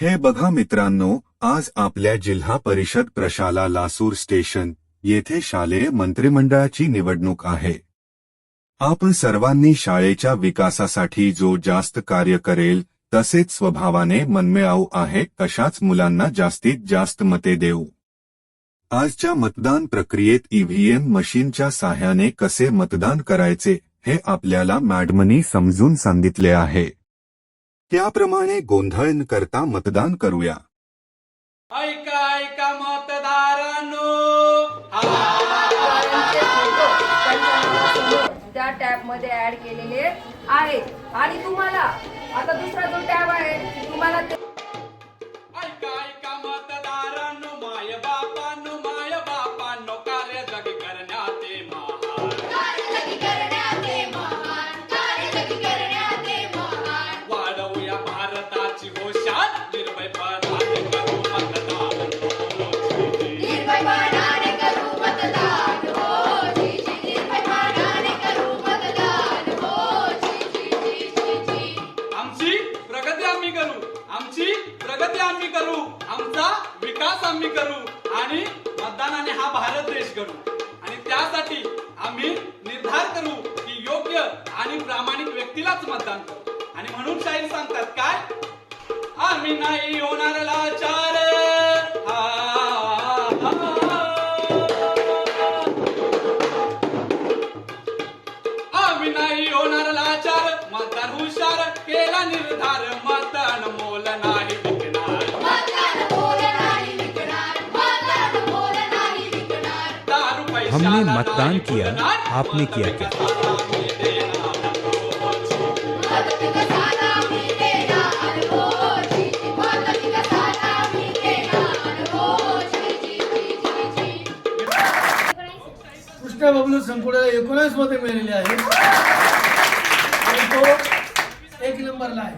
हे बघा मित्रांनो आज आपल्या जिल्हा परिषद प्रशाला लासूर स्टेशन येथे शालेय मंत्रिमंडळाची निवडणूक आहे. आपण सर्वांनी शाळेच्या विकासासाठी जो जास्त कार्य करेल तसेच स्वभावाने मनमिळाऊ आहे तशाच मुलांना जास्तीत जास्त मते देऊ. आजच्या मतदान प्रक्रियेत ईव्हीएम मशीनच्या साह्याने कसे मतदान करायचे हे आपल्याला मॅडमनी समजून सांगितले आहे. त्याप्रमाणे गोंधळ न करता मतदान करूया. ऐका ऐका मतदारांनो. त्या टॅबमध्ये ऍड केलेले आहेत. आणि तुम्हाला आता दुसरा प्रगती आम्ही करू. आमची प्रगती आम्ही करू. आमचा विकास आम्ही करू. आणि मतदानाने हा भारत देश करू आणि त्यासाठी आम्ही निर्धार करू की योग्य आणि प्रामाणिक व्यक्तीलाच मतदान करू. आणि म्हणून शाहीर सांगतात काय? आम्ही नाही हो नाही होणार लाचार मतदार हुशार केला निर्धार मतदान मोल नाही विकणार. हमने मतदान किया, आपने किया क्या? कृष्णा बबलू संकुडाला एकोणीस मते मिळालेली आहेत तो एक नंबरला आहे.